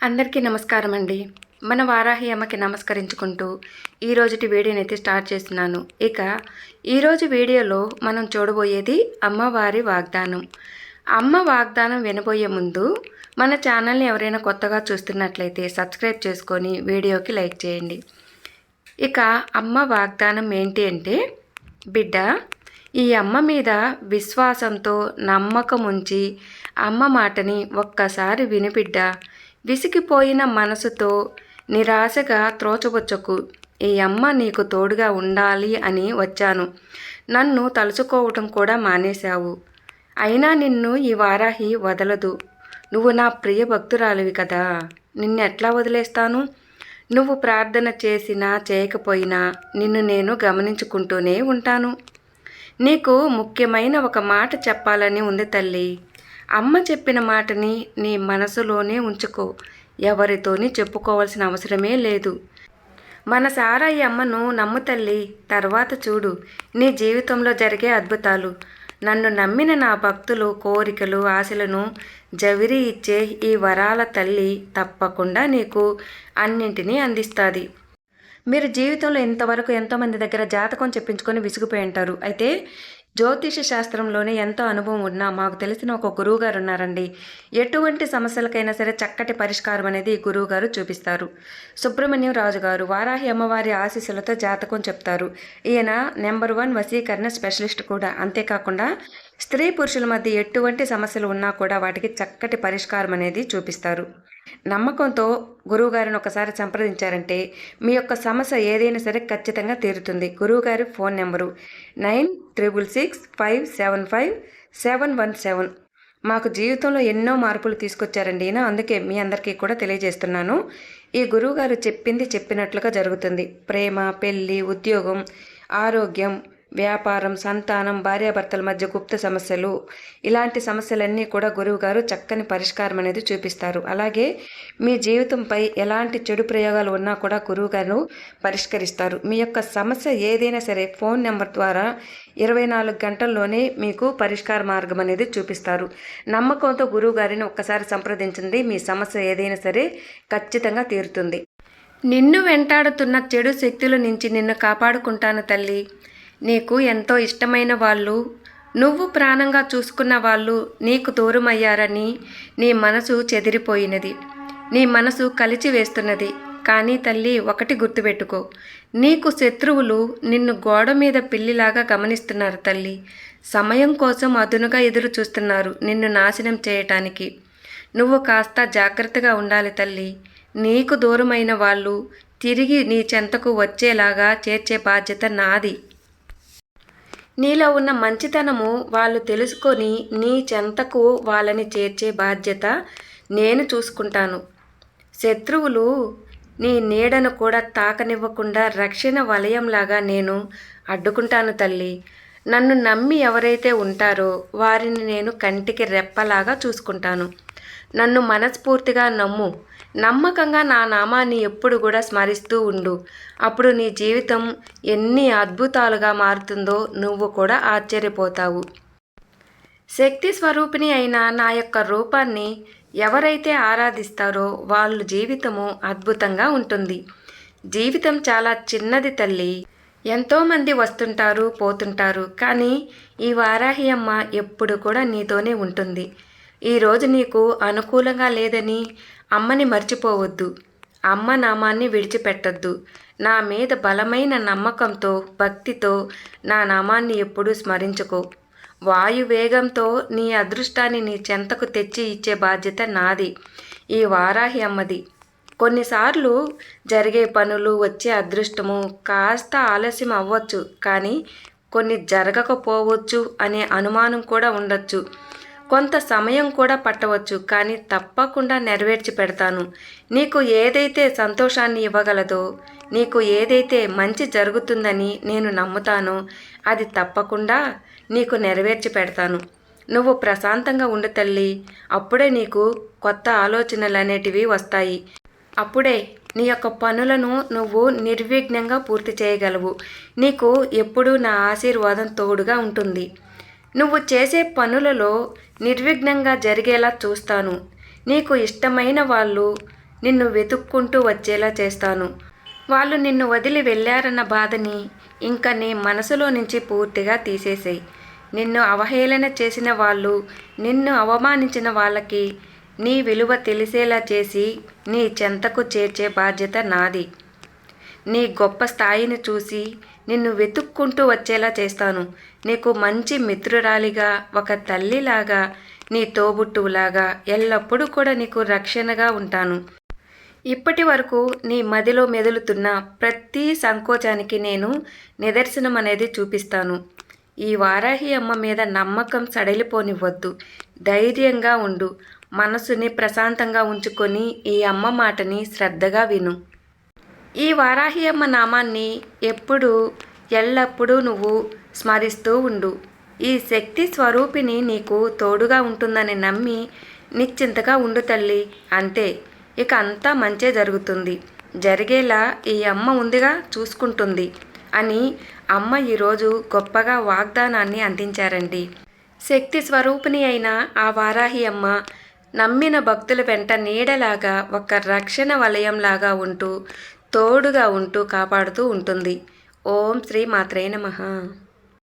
అందరికీ నమస్కారం అండి మన వారాహి అమ్మకి నమస్కరించుకుంటూ ఈరోజుటి వీడియోని అయితే స్టార్ట్ చేస్తున్నాను. ఇక ఈరోజు వీడియోలో మనం చూడబోయేది అమ్మవారి వాగ్దానం. అమ్మ వాగ్దానం వినబోయే ముందు మన ఛానల్ని ఎవరైనా కొత్తగా చూస్తున్నట్లయితే సబ్స్క్రైబ్ చేసుకొని వీడియోకి లైక్ చేయండి. ఇక అమ్మ వాగ్దానం ఏంటి అంటే బిడ్డ ఈ అమ్మ మీద విశ్వాసంతో నమ్మకం ఉంచి అమ్మ మాటని ఒక్కసారి వినిబిడ్డ విసిగిపోయిన మనసుతో నిరాశగా త్రోచవచ్చకు ఈ అమ్మ నీకు తోడుగా ఉండాలి అని వచ్చాను. నన్ను తలుచుకోవటం కూడా మానేశావు. అయినా నిన్ను ఈ వారాహి వదలదు. నువ్వు నా ప్రియ భక్తురాలివి కదా. నిన్నెట్లా వదిలేస్తాను? నువ్వు ప్రార్థన చేసినా చేయకపోయినా నిన్ను నేను గమనించుకుంటూనే ఉంటాను. నీకు ముఖ్యమైన ఒక మాట చెప్పాలని ఉంది తల్లి. అమ్మ చెప్పిన మాటని నీ మనసులోనే ఉంచుకో. ఎవరితోని చెప్పుకోవాల్సిన అవసరమే లేదు. మన సారాయి అమ్మను నమ్ము తల్లి తర్వాత చూడు నీ జీవితంలో జరిగే అద్భుతాలు. నన్ను నమ్మిన నా భక్తులు కోరికలు ఆశలను జవిరి ఇచ్చే ఈ వరాల తల్లి తప్పకుండా నీకు అన్నింటినీ అందిస్తుంది. మీరు జీవితంలో ఇంతవరకు ఎంతోమంది దగ్గర జాతకం చెప్పించుకొని విసిగిపోయి ఉంటారు. అయితే జ్యోతిష శాస్త్రంలోనే ఎంతో అనుభవం ఉన్నా మాకు తెలిసిన ఒక గురువు గారు ఉన్నారండి ఎటువంటి సమస్యలకైనా సరే చక్కటి పరిష్కారం అనేది ఈ గురువు గారు చూపిస్తారు. సుబ్రహ్మణ్యం రాజు గారు వారాహి అమ్మవారి ఆశీస్సులతో జాతకం చెప్తారు. ఈయన నెంబర్ వన్ వసీకరణ స్పెషలిస్ట్ కూడా. అంతేకాకుండా స్త్రీ పురుషుల మధ్య ఎటువంటి సమస్యలు ఉన్నా కూడా వాటికి చక్కటి పరిష్కారం అనేది చూపిస్తారు. నమ్మకంతో గురువుగారిని ఒకసారి సంప్రదించారంటే మీ యొక్క సమస్య ఏదైనా సరే ఖచ్చితంగా తీరుతుంది. గురువుగారి phone number nine triple six five seven five seven one seven. మాకు జీవితంలో ఎన్నో మార్పులు తీసుకొచ్చారండి ఈయన. అందుకే మీ అందరికీ కూడా తెలియజేస్తున్నాను. ఈ గురువుగారు చెప్పింది చెప్పినట్లుగా జరుగుతుంది. ప్రేమ పెళ్ళి ఉద్యోగం ఆరోగ్యం వ్యాపారం సంతానం భార్యాభర్తల మధ్య గుప్త సమస్యలు. ఇలాంటి సమస్యలన్నీ కూడా గురువు గారు చక్కని పరిష్కారం అనేది చూపిస్తారు. అలాగే మీ జీవితంపై ఎలాంటి చెడు ప్రయోగాలు ఉన్నా కూడా గురువు గారు పరిష్కరిస్తారు. మీ యొక్క సమస్య ఏదైనా సరే ఫోన్ నెంబర్ ద్వారా ఇరవై నాలుగు గంటల్లోనే మీకు పరిష్కార మార్గం అనేది చూపిస్తారు. నమ్మకంతో గురువు గారిని ఒక్కసారి సంప్రదించింది మీ సమస్య ఏదైనా సరే ఖచ్చితంగా తీరుతుంది. నిన్ను వెంటాడుతున్న చెడు శక్తుల నుంచి నిన్ను కాపాడుకుంటాను తల్లి. నీకు ఎంతో ఇష్టమైన వాళ్ళు నువ్వు ప్రాణంగా చూసుకున్న వాళ్ళు నీకు దూరమయ్యారని నీ మనసు చెదిరిపోయినది. నీ మనసు కలిచి వేస్తున్నది. కానీ తల్లి ఒకటి గుర్తుపెట్టుకో. నీకు శత్రువులు నిన్ను గోడ మీద పిల్లిలాగా గమనిస్తున్నారు తల్లి. సమయం కోసం అదునుగా ఎదురు చూస్తున్నారు నిన్ను నాశనం చేయటానికి. నువ్వు కాస్త జాగ్రత్తగా ఉండాలి తల్లి. నీకు దూరమైన వాళ్ళు తిరిగి నీ చెంతకు వచ్చేలాగా చేర్చే బాధ్యత నాది. నీలో ఉన్న మంచితనము వాళ్ళు తెలుసుకొని నీ చెంతకు వాళ్ళని చేర్చే బాధ్యత నేను చూసుకుంటాను. శత్రువులు నీ నీడను కూడా తాకనివ్వకుండా రక్షణ వలయంలాగా నేను అడ్డుకుంటాను తల్లి. నన్ను నమ్మి ఎవరైతే ఉంటారో వారిని నేను కంటికి రెప్పలాగా చూసుకుంటాను. నన్ను మనస్ఫూర్తిగా నమ్ము. నమ్మకంగా నా నామాన్ని ఎప్పుడు కూడా స్మరిస్తూ ఉండు. అప్పుడు నీ జీవితం ఎన్ని అద్భుతాలుగా మారుతుందో నువ్వు కూడా ఆశ్చర్యపోతావు. శక్తి స్వరూపిణి అయిన నా యొక్క రూపాన్ని ఎవరైతే ఆరాధిస్తారో వాళ్ళ జీవితము అద్భుతంగా ఉంటుంది. జీవితం చాలా చిన్నది తల్లి. ఎంతోమంది వస్తుంటారు పోతుంటారు. కానీ ఈ వారాహి అమ్మ ఎప్పుడు కూడా నీతోనే ఉంటుంది. ఈరోజు నీకు అనుకూలంగా లేదని అమ్మని మర్చిపోవద్దు. అమ్మ నామాన్ని విడిచిపెట్టద్దు. నా మీద బలమైన నమ్మకంతో భక్తితో నా నామాన్ని ఎప్పుడూ స్మరించుకో. వాయు వేగంతో నీ అదృష్టాన్ని నీ చెంతకు తెచ్చి ఇచ్చే బాధ్యత నాది. ఈ వారాహి అమ్మది. కొన్నిసార్లు జరిగే పనులు వచ్చే అదృష్టము కాస్త ఆలస్యం అవ్వచ్చు కానీ కొన్ని జరగకపోవచ్చు అనే అనుమానం కూడా ఉండొచ్చు. కొంత సమయం కూడా పట్టవచ్చు కానీ తప్పకుండా నెరవేర్చి పెడతాను. నీకు ఏదైతే సంతోషాన్ని ఇవ్వగలదో నీకు ఏదైతే మంచి జరుగుతుందని నేను నమ్ముతానో అది తప్పకుండా నీకు నెరవేర్చి పెడతాను. నువ్వు ప్రశాంతంగా ఉండు తల్లి. అప్పుడే నీకు కొత్త ఆలోచనలు అనేటివి వస్తాయి. అప్పుడే నీ యొక్క పనులను నువ్వు నిర్విఘ్నంగా పూర్తి చేయగలవు. నీకు ఎప్పుడూ నా ఆశీర్వాదం తోడుగా ఉంటుంది. నువ్వు చేసే పనులలో నిర్విఘ్నంగా జరిగేలా చూస్తాను. నీకు ఇష్టమైన వాళ్ళు నిన్ను వెతుక్కుంటూ వచ్చేలా చేస్తాను. వాళ్ళు నిన్ను వదిలి వెళ్ళారన్న బాధని ఇంకా నీ మనసులో నుంచి పూర్తిగా తీసేసేయి. నిన్ను అవహేళన చేసిన వాళ్ళు నిన్ను అవమానించిన వాళ్ళకి నీ విలువ తెలిసేలా చేసి నీ చెంతకు చేర్చే బాధ్యత నాది. నీ గొప్ప స్థాయిని చూసి నిన్ను వెతుక్కుంటూ వచ్చేలా చేస్తాను. నీకు మంచి మిత్రురాలిగా ఒక తల్లిలాగా నీ తోబుట్టువులాగా ఎల్లప్పుడూ కూడా నీకు రక్షణగా ఉంటాను. ఇప్పటి వరకు నీ మదిలో మెదులుతున్న ప్రతి సంకోచానికి నేను నిదర్శనం అనేది చూపిస్తాను. ఈ వారాహి అమ్మ మీద నమ్మకం సడలిపోనివ్వద్దు. ధైర్యంగా ఉండు. మనసుని ప్రశాంతంగా ఉంచుకొని ఈ అమ్మ మాటని శ్రద్ధగా విను. ఈ వారాహి అమ్మ నామాన్ని ఎప్పుడు ఎల్లప్పుడూ నువ్వు స్మరిస్తూ ఉండు. ఈ శక్తి స్వరూపిణి నీకు తోడుగా ఉంటుందని నమ్మి నిశ్చింతగా ఉండు తల్లి అంతే. ఇక అంతా మంచే జరుగుతుంది. జరిగేలా ఈ అమ్మ ఉందిగా చూసుకుంటుంది అని అమ్మ ఈరోజు గొప్పగా వాగ్దానాన్ని అందించారండి. శక్తి స్వరూపిణి అయిన ఆ వారాహి అమ్మ నమ్మిన భక్తుల వెంట నీడలాగా ఒక రక్షణ వలయంలాగా ఉంటూ తోడుగా ఉంటూ కాపాడుతూ ఉంటుంది. ఓం శ్రీ మాత్రే నమః.